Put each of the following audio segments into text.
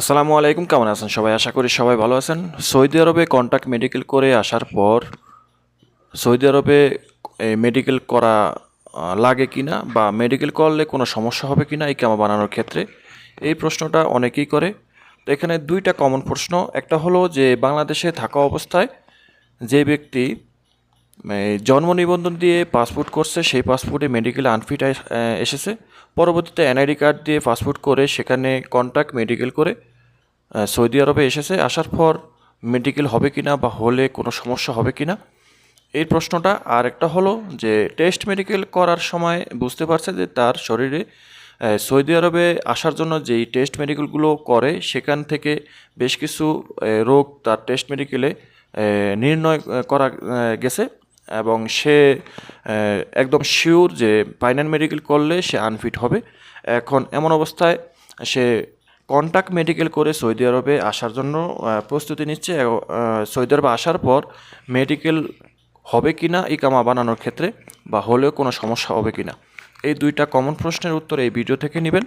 আসসালামু আলাইকুম, কেমন আছেন সবাই? আশা করি সবাই ভালো আছেন। সৌদি আরবে কন্ট্যাক্ট মেডিকেল করে আসার পর সৌদি আরবে মেডিকেল করা লাগে কি না বা মেডিকেল করলে কোনো সমস্যা হবে কি না এই কামা বানানোর ক্ষেত্রে, এই প্রশ্নটা অনেকেই করে। তো এখানে দুইটা কমন প্রশ্ন। একটা হলো যে, বাংলাদেশে থাকা অবস্থায় যে ব্যক্তি জন্ম নিবন্ধন দিয়ে পাসপোর্ট করছে, সেই পাসপোর্টে মেডিকেল আনফিট এসেছে। পরবর্তীতে এনআইডি কার্ড দিয়ে পাসপোর্ট করে সেখানে কন্ট্যাক্ট মেডিকেল করে সৌদি আরবে এসেছে। আসার পর মেডিকেল হবে কি না বা হলে কোনো সমস্যা হবে কি না এই প্রশ্নটা আর একটা হলো যে টেস্ট মেডিকেল করার সময় বুঝতে পারছে যে তার শরীরে সৌদি আরবে আসার জন্য যেই টেস্ট মেডিকেলগুলো করে, সেখান থেকে বেশ কিছু রোগ তার টেস্ট মেডিকেলে নির্ণয় করা গেছে। এবং সে একদম শিওর যে ফাইনাল মেডিকেল করলে সে আনফিট হবে। এখন এমন অবস্থায় সে কন্ট্যাক্ট মেডিকেল করে সৌদি আরবে আসার জন্য প্রস্তুতি নিচ্ছে। সৌদি আরবে আসার পর মেডিকেল হবে কি না ইকামা বানানোর ক্ষেত্রে বা হলেও কোনো সমস্যা হবে কি না এই দুইটা কমন প্রশ্নের উত্তর এই ভিডিও থেকে নেবেন।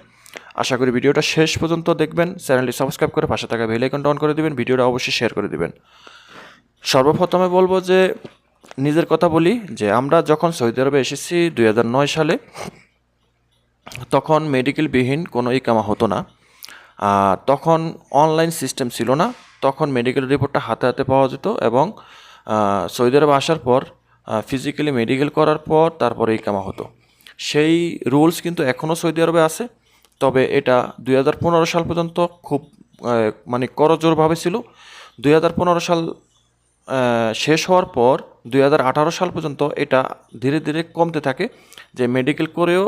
আশা করি ভিডিওটা শেষ পর্যন্ত দেখবেন। চ্যানেলটি সাবস্ক্রাইব করে পাশে থাকা বেল আইকনটা অন করে দিবেন। ভিডিওটা অবশ্যই শেয়ার করে দেবেন। সর্বপ্রথমে বলব যে নিজের কথা বলি যে আমরা যখন সৌদি আরবে এসেছি দু হাজার নয় সালে, তখন মেডিকেলবিহীন কোনো ইকামা হতো না। তখন অনলাইন সিস্টেম ছিল না, তখন মেডিকেল রিপোর্টটা হাতে হাতে পাওয়া যেত এবং সৌদি আরবে আসার পর ফিজিক্যালি মেডিকেল করার পর তারপরে ইকামা হতো। সেই রুলস কিন্তু এখনও সৌদি আরবে আছে, তবে এটা দু হাজার পনেরো সাল পর্যন্ত খুব মানে করজোরভাবে ছিল। দুই হাজার পনেরো সাল শেষ হওয়ার পর দুই হাজার আঠারো সাল পর্যন্ত এটা ধীরে ধীরে কমতে থাকে যে মেডিকেল করেও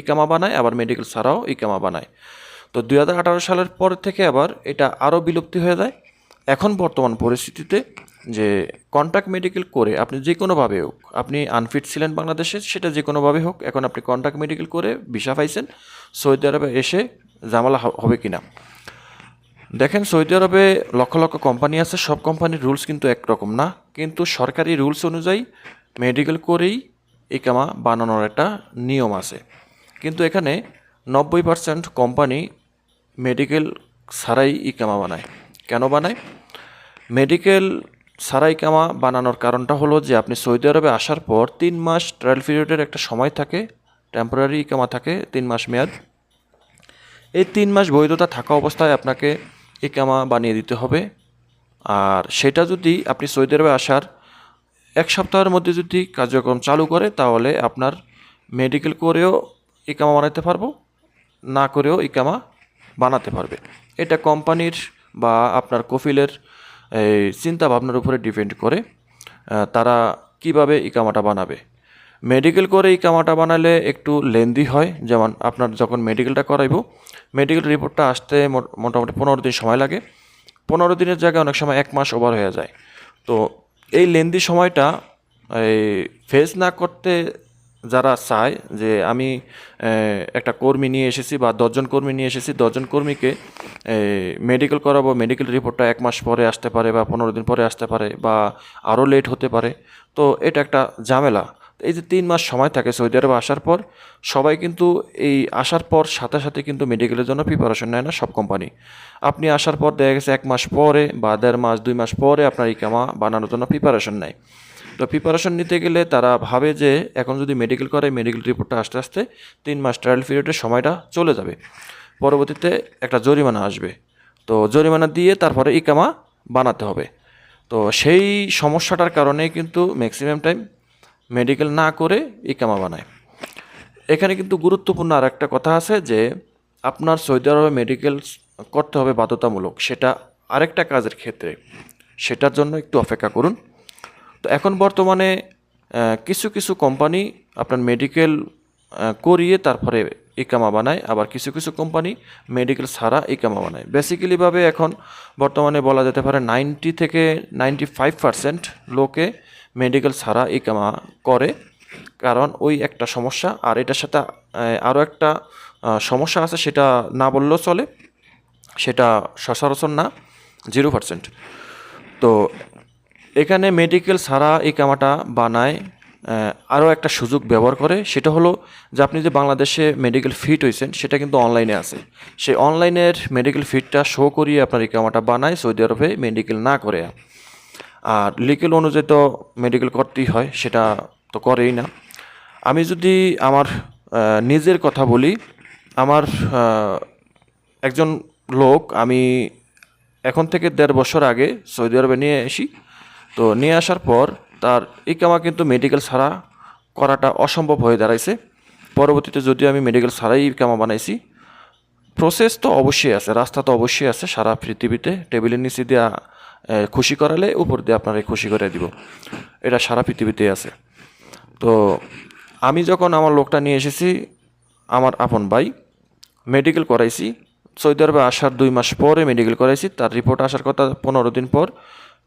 ইকামা বানায়, আবার মেডিকেল ছাড়াও ইকামা বানায়। তো দুই হাজার আঠারো সালের পর থেকে আবার এটা আরও বিলুপ্তি হয়ে যায়। এখন বর্তমান পরিস্থিতিতে যে কন্ট্যাক্ট মেডিকেল করে আপনি যে কোনোভাবে হোক, আপনি আনফিট ছিলেন বাংলাদেশে, সেটা যে কোনোভাবে হোক, এখন আপনি কন্ট্যাক্ট মেডিকেল করে ভিসা পাইছেন, সৌদি আরবে এসে জামালা হবে কিনা। দেখেন, সৌদি আরবে লক্ষ লক্ষ কোম্পানি আছে, সব কোম্পানির রুলস কিন্তু একরকম না। কিন্তু সরকারি রুলস অনুযায়ী মেডিকেল করেই ইকামা বানানোর একটা নিয়ম আছে। কিন্তু এখানে নব্বই পার্সেন্ট কোম্পানি মেডিকেল ছাড়াই ইকামা বানায়। কেন বানায়? মেডিকেল ছাড়া কামা বানানোর কারণটা হলো যে, আপনি সৌদি আরবে আসার পর তিন মাস ট্রায়াল পিরিয়ডের একটা সময় থাকে টেম্পোরারি ইকামা থাকে, তিন মাস মেয়াদ। এই তিন মাস বৈধতা থাকা অবস্থায় আপনাকে ইকামা বানিয়ে দিতে হবে। আর সেটা যদি আপনি সৌদি আরবে আসার এক সপ্তাহের মধ্যে যদি কার্যক্রম চালু করে, তাহলে আপনার মেডিকেল করেও ইকামা বানাতে পারব, না করেও ইকামা বানাতে পারবে। এটা কোম্পানির বা আপনার কফিলের চিন্তা ভাবনার উপরে ডিপেন্ড করে তারা কীভাবে ইকামাটা বানাবে। মেডিকেল করে এই কামাটা বানালে একটু লেন্দি হয়। যেমন আপনার যখন মেডিকেলটা করাইবো মেডিকেল রিপোর্টটা আসতে মোট- মোটামুটি পনেরো দিন সময় লাগে। পনেরো দিনের জায়গায় অনেক সময় এক মাস ওভার হয়ে যায়। তো এই লেন্দি সময়টা এই ফেস না করতে যারা চায় যে আমি একটা কর্মী নিয়ে এসেছি বা দশজন কর্মী নিয়ে এসেছি, দশজন কর্মীকে মেডিকেল করাবো মেডিকেল রিপোর্টটা এক মাস পরে আসতে পারে বা পনেরো দিন পরে আসতে পারে বা আরও লেট হতে পারে। তো এটা একটা ঝামেলা। এই যে তিন মাস সময় থাকে সৌদি আরবে আসার পর, সবাই কিন্তু এই আসার পর সাথে সাথে কিন্তু মেডিকেলের জন্য প্রিপারেশন নেয় না সব কোম্পানি আপনি আসার পর দেখা গেছে এক মাস পরে বা দেড় মাস, দুই মাস পরে আপনার ইকামা বানানোর জন্য প্রিপারেশন নেয়। তো প্রিপারেশন নিতে গেলে তারা ভাবে যে এখন যদি মেডিকেল করে মেডিকেল রিপোর্টটা আস্তে আস্তে তিন মাস ট্রায়াল পিরিয়ডের সময়টা চলে যাবে। পরবর্তীতে একটা জরিমানা আসবে। তো জরিমানা দিয়ে তারপরে ইকামা বানাতে হবে। তো সেই সমস্যাটার কারণে কিন্তু ম্যাক্সিমাম টাইম মেডিকেল না করে ইকামা বানায়। এখানে কিন্তু গুরুত্বপূর্ণ আর একটা কথা আছে যে, আপনার সৌদি আরবে মেডিকেল করতে হবে বাধ্যতামূলক, সেটা আরেকটা কাজের ক্ষেত্রে। সেটার জন্য একটু অপেক্ষা করুন। তো এখন বর্তমানে কিছু কিছু কোম্পানি আপনার মেডিকেল করিয়ে তারপরে ইকামা বানায়, আবার কিছু কিছু কোম্পানি মেডিকেল ছাড়া ইকামা বানায়। বেসিক্যালিভাবে এখন বর্তমানে বলা যেতে পারে নাইনটি থেকে নাইনটি ফাইভ পার্সেন্ট লোকে মেডিকেল ছাড়া ইকামা করে, কারণ ওই একটা সমস্যা। আর এটার সাথে আরও একটা সমস্যা আছে, সেটা না বললেও চলে, সেটা সচরাচর না জিরো পার্সেন্ট তো এখানে মেডিকেল ছাড়া এই কামাটা বানায় আরও একটা সুযোগ ব্যবহার করে, সেটা হলো যে আপনি যে বাংলাদেশে মেডিকেল ফিট হয়েছেন সেটা কিন্তু অনলাইনে আছে। সেই অনলাইনের মেডিকেল ফিটটা শো করিয়ে আপনার ইকামাটা বানায় সৌদি আরবে মেডিকেল না করে। আর লিগেল অনুযায়ী তো মেডিকেল করতেই হয়, সেটা তো করেই না। আমি যদি আমার নিজের কথা বলি, আমার একজন লোক, আমি এখন থেকে দেড় বছর আগে সৌদি আরবে নিয়ে আসি তো নিয়ে আসার পর তার ইকামা কিন্তু মেডিকেল ছাড়া করাটা অসম্ভব হয়ে দাঁড়াইছে। পরবর্তীতে যদি আমি মেডিকেল ছাড়াই ইকামা বানাইছি প্রসেস তো অবশ্যই আছে রাস্তা তো অবশ্যই আছে সারা পৃথিবীতে টেবিলের নিচে এ, খুশি করালে উপর দিয়ে আপনারা খুশি করে দিব। এটা সারা পৃথিবীতে আছে। তো আমি যখন আমার লোকটা নিয়ে এসেছি আমার আপন ভাই মেডিকেল করাইছি। সৌদি আরবে আসার দুই মাস পরে মেডিকেল করাইছি তার রিপোর্ট আসার কথা পনেরো দিন পর।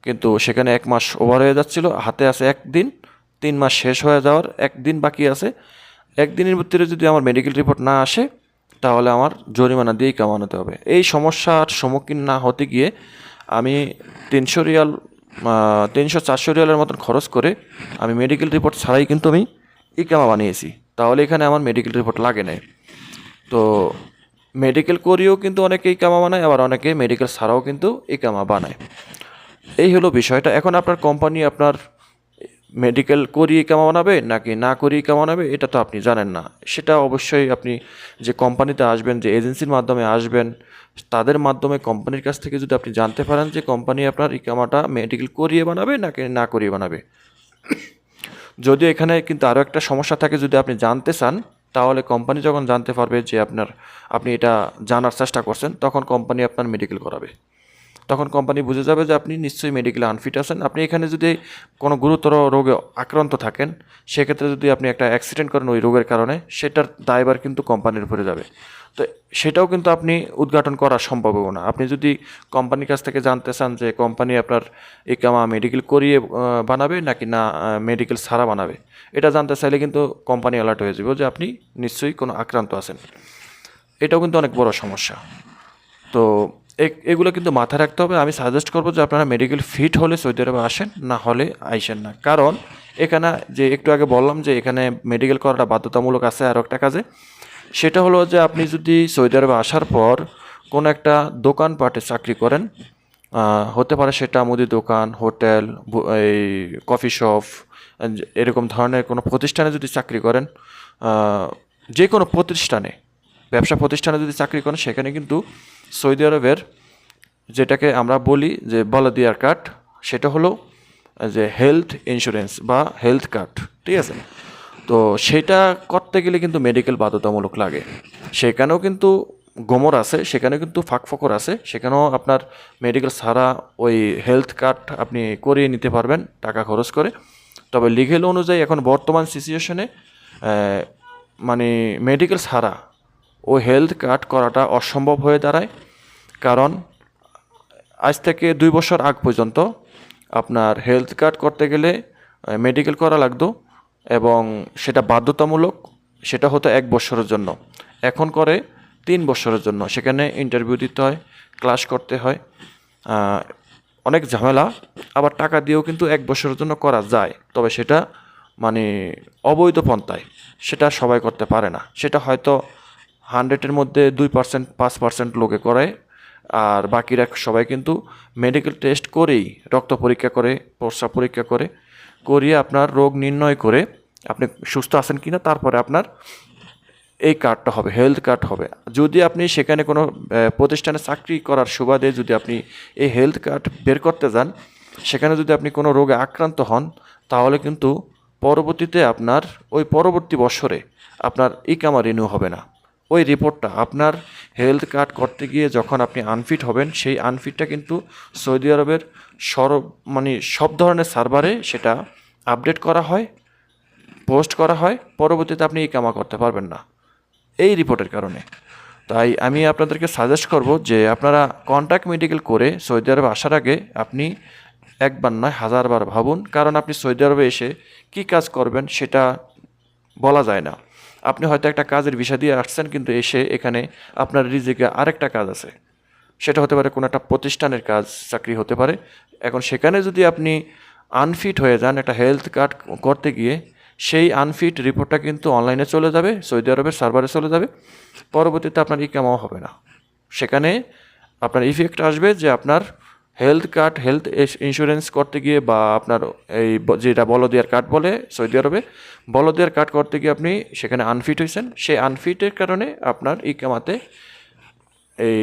কিন্তু সেখানে এক মাস ওভার হয়ে যাচ্ছিল, হাতে আছে একদিন, তিন মাস শেষ হয়ে যাওয়ার একদিন বাকি আছে। একদিনের ভিতরে যদি আমার মেডিকেল রিপোর্ট না আসে, তাহলে আমার জরিমানা দিয়েই কামানোতে হবে। এই সমস্যার সম্মুখীন না হতে গিয়ে আমি তিনশো রিয়াল তিনশো চারশো রিয়ালের মতন খরচ করে আমি মেডিকেল রিপোর্ট ছাড়াই কিন্তু আমি ইকামা বানিয়েছি। তাহলে এখানে আমার মেডিকেল রিপোর্ট লাগে নাই। তো মেডিকেল করিয়েও কিন্তু অনেকে ইকামা বানায়, আবার অনেকে মেডিকেল ছাড়াও কিন্তু ইকামা বানায়। এই হলো বিষয়টা। এখন আপনার কোম্পানি আপনার মেডিকেল করিয়ে ইকামা বানাবে নাকি না করিয়ে বানাবে এটা তো আপনি জানেন না। সেটা অবশ্যই আপনি যে কোম্পানিতে আসবেন, যে এজেন্সির মাধ্যমে আসবেন, তাদের মাধ্যমে কোম্পানির কাছ থেকে যদি আপনি জানতে পারেন যে কোম্পানি আপনার ইকামাটা মেডিকেল করিয়ে বানাবে নাকি না করিয়ে বানাবে। যদিও এখানে কিন্তু আরও একটা সমস্যা থাকে, যদি আপনি জানতে চান, তাহলে কোম্পানি যখন জানতে পারবে যে আপনার, আপনি এটা জানার চেষ্টা করছেন, তখন কোম্পানি আপনার মেডিকেল করাবে। তখন কোম্পানি বুঝে যাবে যে আপনি নিশ্চয়ই মেডিকেলে আনফিট আছেন। আপনি এখানে যদি কোনো গুরুতর রোগে আক্রান্ত থাকেন, সেক্ষেত্রে যদি আপনি একটা অ্যাক্সিডেন্ট করেন ওই রোগের কারণে, সেটার দায়ভার কিন্তু কোম্পানির উপরে যাবে। তো সেটাও কিন্তু আপনি উদ্ঘাটন করা সম্ভব হবে না। আপনি যদি কোম্পানির কাছ থেকে জানতে চান যে কোম্পানি আপনার ইকামা মেডিকেল করিয়ে বানাবে নাকি না মেডিকেল ছাড়া বানাবে, এটা জানতে চাইলে কিন্তু কোম্পানি অ্যালার্ট হয়ে যাবে যে আপনি নিশ্চয়ই কোনো আক্রান্ত আছেন। এটাও কিন্তু অনেক বড় সমস্যা। তো এগুলো কিন্তু মাথায় রাখতে হবে। আমি সাজেস্ট করব যে আপনারা মেডিকেল ফিট হলে সৌদি আরবে আসেন, না হলে আইসেন না। কারণ এখানে যে একটু আগে বললাম যে এখানে মেডিকেল করাটা বাধ্যতামূলক আছে আরও একটা কাজে। সেটা হলো যে আপনি যদি সৌদি আরবে আসার পর কোনো একটা দোকানপাটে চাকরি করেন হতে পারে সেটা মুদি দোকান, হোটেল এই কফি শপ এরকম ধরনের কোনো প্রতিষ্ঠানে যদি চাকরি করেন যে কোনো প্রতিষ্ঠানে, ব্যবসা প্রতিষ্ঠানে যদি চাকরি করেন, সেখানে কিন্তু সৌদি আরবের, যেটাকে আমরা বলি যে বলদিয়ার কার্ড, সেটা হলো যে হেলথ ইন্স্যুরেন্স বা হেলথ কার্ড, ঠিক আছে? তো সেটা করতে গেলে কিন্তু মেডিকেল বাধ্যতামূলক লাগে। সেখানেও কিন্তু গোমর আছে সেখানে কিন্তু ফাঁক ফকর আছে, সেখানেও আপনার মেডিকেল ছাড়া ওই হেলথ কার্ড আপনি করিয়ে নিতে পারবেন টাকা খরচ করে। তবে লিগেল অনুযায়ী এখন বর্তমান সিচুয়েশনে মানে মেডিকেল ছাড়া ও হেলথ কার্ড করাটা অসম্ভব হয়ে দাঁড়ায়। কারণ আজ থেকে দুই বছর আগ পর্যন্ত আপনার হেলথ কার্ড করতে গেলে মেডিকেল করা লাগতো এবং সেটা বাধ্যতামূলক, সেটা হতো এক বছরের জন্য। এখন করে তিন বছরের জন্য। সেখানে ইন্টারভিউ দিতে হয় ক্লাস করতে হয়। অনেক ঝামেলা, আবার টাকা দিয়েও কিন্তু এক বছরের জন্য করা যায়। তবে সেটা মানে অবৈধ পন্থায়, সেটা সবাই করতে পারে না। সেটা হয়তো হান্ড্রেডের মধ্যে দুই পার্সেন্ট, পাঁচ পার্সেন্ট লোকে করে আর বাকিরা সবাই কিন্তু মেডিকেল টেস্ট করেই রক্ত পরীক্ষা করে, প্রস্রাব পরীক্ষা করে, করিয়ে আপনার রোগ নির্ণয় করে আপনি সুস্থ আছেন কি না তারপরে আপনার এই কার্ডটা হবে হেলথ কার্ড হবে। যদি আপনি সেখানে কোনো প্রতিষ্ঠানে চাকরি করার সুবাদে যদি আপনি এই হেলথ কার্ড বের করতে যান, সেখানে যদি আপনি কোনো রোগে আক্রান্ত হন, তাহলে কিন্তু পরবর্তীতে আপনার, ওই পরবর্তী বছরে আপনার ইকামা রিনিউ হবে না। ওই রিপোর্টটা আপনার হেলথ কার্ড করতে গিয়ে যখন আপনি আনফিট হবেন, সেই আনফিটটা কিন্তু সৌদি আরবের সর মানে সব ধরনের সার্ভারে সেটা আপডেট করা হয়, পোস্ট করা হয়, পরবর্তীতে আপনি এই ইকামা করতে পারবেন না। এই রিপোর্টের কারণে। তাই আমি আপনাদেরকে সাজেস্ট করব যে আপনারা কন্ট্যাক্ট মেডিকেল করে সৌদি আরবে আসার আগে আপনি একবার নয়, হাজারবার ভাবুন, কারণ আপনি সৌদি আরবে এসে কী কাজ করবেন সেটা বলা যায় না। আপনি হয়তো একটা কাজের বিষয় দিয়ে আসছেন, কিন্তু এসে এখানে আপনার রিজিকে আরেকটা কাজ আছে। সেটা হতে পারে কোনো একটা প্রতিষ্ঠানের কাজ, চাকরি হতে পারে। এখন সেখানে যদি আপনি আনফিট হয়ে যান, একটা হেলথ কার্ড করতে গিয়ে, সেই আনফিট রিপোর্টটা কিন্তু অনলাইনে চলে যাবে, সৌদি আরবের সার্ভারে চলে যাবে। পরবর্তীতে আপনার ইকামাও হবে না। সেখানে আপনার ইফেক্ট আসবে যে আপনার হেলথ কার্ড হেলথ ইন্স্যুরেন্স করতে গিয়ে বা আপনার এই যেটা বলদিয়ার কার্ড বলে সৌদি আরবে বলদিয়ার কার্ড করতে গিয়ে আপনি সেখানে আনফিট হয়েছেন। সেই আনফিটের কারণে আপনার ইকামাতে এই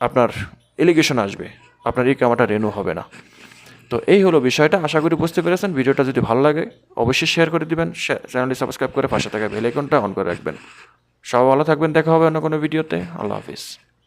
আপনার এলিগেশন আসবে। আপনার এই কামাটা রেনু হবে না। তো এই হলো বিষয়টা। আশা করি বুঝতে পেরেছেন। ভিডিওটা যদি ভালো লাগে, অবশ্যই শেয়ার করে দিবেন। চ্যানেলটি সাবস্ক্রাইব করে পাশে থাকা বেল আইকনটা অন করে রাখবেন। সব ভালো থাকবেন। দেখা হবে অন্য কোনো ভিডিওতে আল্লাহ হাফিজ।